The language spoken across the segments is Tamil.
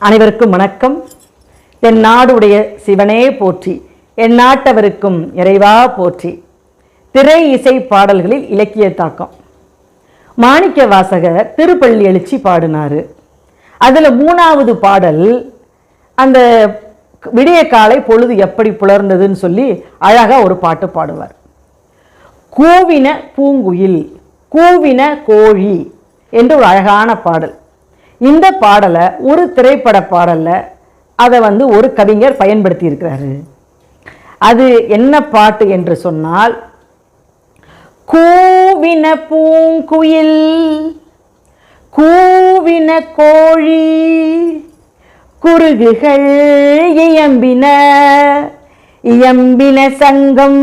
அனைவருக்கும் வணக்கம். என் நாடுடைய சிவனே போற்றி என் நாட்டவருக்கும் இறைவா போற்றி. திரை இசை பாடல்களில் இலக்கிய தாக்கம். மாணிக்க வாசகர் திருப்பள்ளி எழுச்சி பாடினாரு. அதில் மூணாவது பாடல் அந்த விடிய காலை பொழுது எப்படி புலர்ந்ததுன்னு சொல்லி அழகாக ஒரு பாட்டு பாடுவார். கூவின பூங்குயில் கூவின கோழி என்று ஒரு அழகான பாடல். இந்த பாடலை ஒரு திரைப்பட பாடலில் அதை வந்து ஒரு கவிஞர் பயன்படுத்தி இருக்கிறாரு. அது என்ன பாட்டு என்று சொன்னால் கூவின பூங்குயில் கூவின கோழி குருகுகள் இயம்பின இயம்பின சங்கம்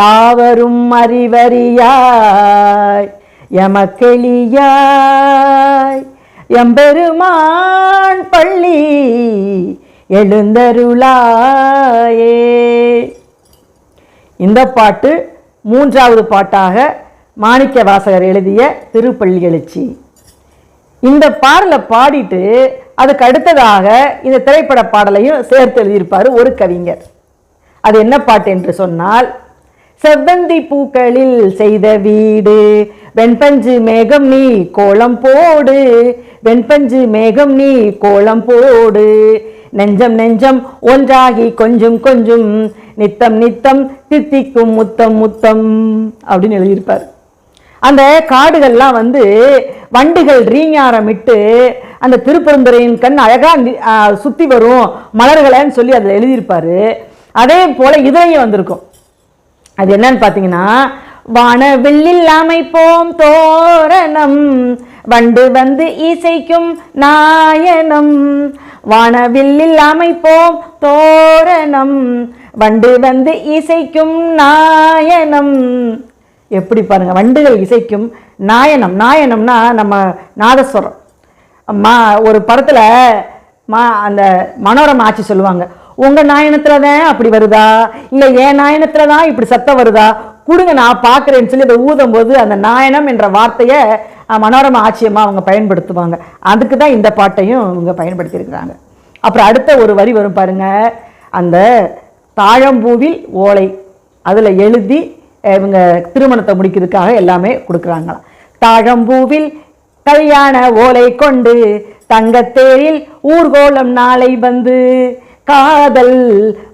யாவரும் அறிவறியாய் எமக்கெளியாய். எம்பெருமான் பள்ளி எழுந்தருளாயே. இந்த பாட்டு மூன்றாவது பாட்டாக மாணிக்க வாசகர் எழுதிய திருப்பள்ளி எழுச்சி. இந்த பாடலை பாடிட்டு அதுக்கு அடுத்ததாக இந்த திரைப்பட பாடலையும் சேர்த்து எழுதியிருப்பார் ஒரு கவிஞர். அது என்ன பாட்டு என்று சொன்னால் செவ்வந்தி பூக்களில் செய்த வீடு வெண்பஞ்சு மேகம் நீ கோலம் போடு. வெண்பஞ்சு மேகம் நீ கோலம் போடு. நெஞ்சம் நெஞ்சம் ஒன்றாகி கொஞ்சம் கொஞ்சம் நித்தம் நித்தம் தித்திக்கும் முத்தம் முத்தம் அப்படின்னு எழுதியிருப்பார். அந்த காடுகள்லாம் வந்து வண்டுகள் ரீங்காரமிட்டு அந்த திருப்பரந்துரையின் கண் அழகாக சுற்றி வரும் மலர்களைன்னு சொல்லி அதில் எழுதியிருப்பார். அதே போல் இதுலையும் வந்திருக்கும். அது என்னன்னு பார்த்தீங்கன்னா வானவில்லில் அமைப்போம் தோரணம். வண்டு வந்து இசைக்கும் நாயனம். வானவில்லில் அமைப்போம் தோரணம். வண்டு வந்து இசைக்கும் நாயனம். எப்படி பாருங்க வண்டுகள் இசைக்கும் நாயனம். நாயனம்னா நம்ம நாதஸ்வரம். மா ஒரு படத்துல மா அந்த மனோரம் ஆட்சி சொல்லுவாங்க உங்க நாயனத்தில் தான் அப்படி வருதா? இல்லை என் நாயனத்துல தான் இப்படி சத்தம் வருதா? கொடுங்க நான் பார்க்குறேன்னு சொல்லி அதை ஊதும் போது அந்த நாயனம் என்ற வார்த்தையை மனோரம மனோரமா அவங்க பயன்படுத்துவாங்க. அதுக்கு தான் இந்த பாட்டையும் இவங்க பயன்படுத்தியிருக்கிறாங்க. அப்புறம் அடுத்த ஒரு வரி வரும் பாருங்க. அந்த தாழம்பூவில் ஓலை. அதில் எழுதி இவங்க திருமணத்தை முடிக்கிறதுக்காக எல்லாமே கொடுக்குறாங்களாம். தாழம்பூவில் கல்யாண ஓலை கொண்டு தங்கத்தேரில் ஊர்கோலம் நாளை வந்து காதல்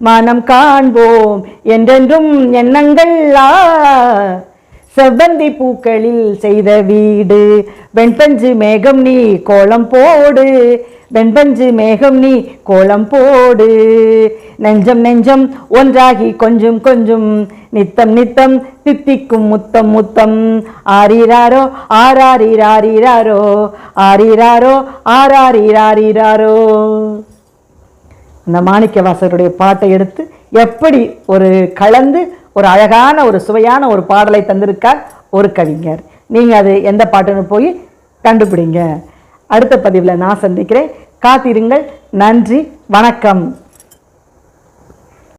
மனம் காண்போம் என்றென்றும் எண்ணங்கள் செவ்வந்தி பூக்களில் செய்த வீடு வெண்பஞ்சு மேகம் நீ கோலம் போடு வெண்பஞ்சு மேகம் நீ கோலம் போடு. நெஞ்சம் நெஞ்சம் ஒன்றாகி கொஞ்சம் கொஞ்சம் நித்தம் நித்தம் தித்திக்கும் முத்தம் முத்தம். ஆரிராரோ ஆராரிராரிராரோ ஆரிராரோ ஆராரிராரிராரோ. அந்த மாணிக்கவாசகருடைய பாட்டை எடுத்து எப்படி ஒரு கலந்து ஒரு அழகான ஒரு சுவையான ஒரு பாடலை தந்திருக்கார் ஒரு கவிஞர். நீங்கள் அது எந்த பாட்டுன்னு போய் கண்டுபிடிங்க. அடுத்த பதிவில் நான் சந்திக்கிறேன். காத்திருங்கள். நன்றி. வணக்கம்.